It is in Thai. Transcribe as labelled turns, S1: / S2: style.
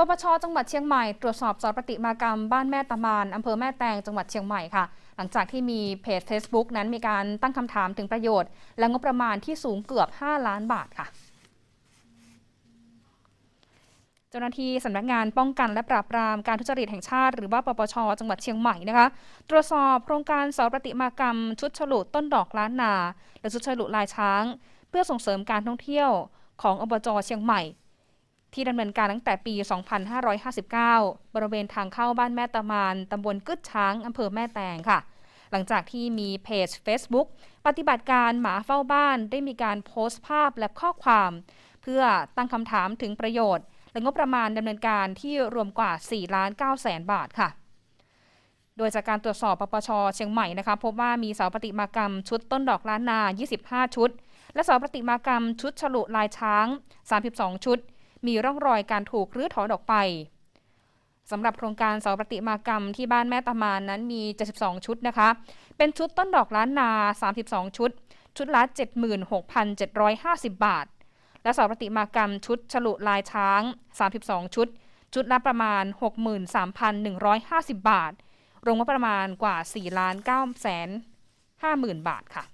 S1: ปปชจังหวัดเชียงใหม่ตรวจสอบสอประติมากรรมบ้านแม่ตะมานอำเภอแม่แตงจังหวัดเชียงใหม่ค่ะ หลังจากที่มีเพจ Facebook นั้นมีการตั้งคำถามถึงประโยชน์ และงบประมาณที่สูงเกือบ 5 ล้านบาทค่ะเจ้าหน้าที่สำนักงานป้องกันและปราบปรามการทุจริตแห่งชาติ หรือว่าปปช จังหวัดเชียงใหม่นะคะ ตรวจสอบโครงการสอบประติมากรรม ชุดฉลุต้นดอกล้านนา และชุดฉลุลายช้าง เพื่อส่งเสริมการท่องเที่ยวของอบจเชียงใหม่ ที่ดำเนินการตั้งแต่ปี 2559 บริเวณทางเข้าบ้านแม่ตะมานตำบลกึดช้างอำเภอแม่แตงค่ะ หลังจากที่มีเพจ Facebook ปฏิบัติการหมาเฝ้าบ้านได้มีการโพสต์ภาพและข้อความ เพื่อตั้งคำถามถึงประโยชน์ และงบประมาณดำเนินการที่รวมกว่า 4 ล้าน9แสนบาทค่ะโดยจากการตรวจสอบปปชเชียงใหม่นะคะพบว่ามีเสาปฏิมากรรมชุดต้นดอกล้านนา 25 ชุด และเสาปฏิมากรรมชุดฉลุลายช้าง 32 ชุด มีร่องรอยการถูกรื้อถอนออกไปสำหรับโครงการเสาปฏิมากรรมที่บ้านแม่ตามานนั้นมี 72 ชุดนะคะ เป็นชุดต้นดอกล้านนา 32 ชุด ชุดละ 76,750 บาท และเสาปฏิมากรรมชุดฉลุลายช้าง 32 ชุด ชุดละประมาณ 63,150 บาท รวมงบประมาณกว่า 4 ล้าน9แสน50,000 บาทค่ะ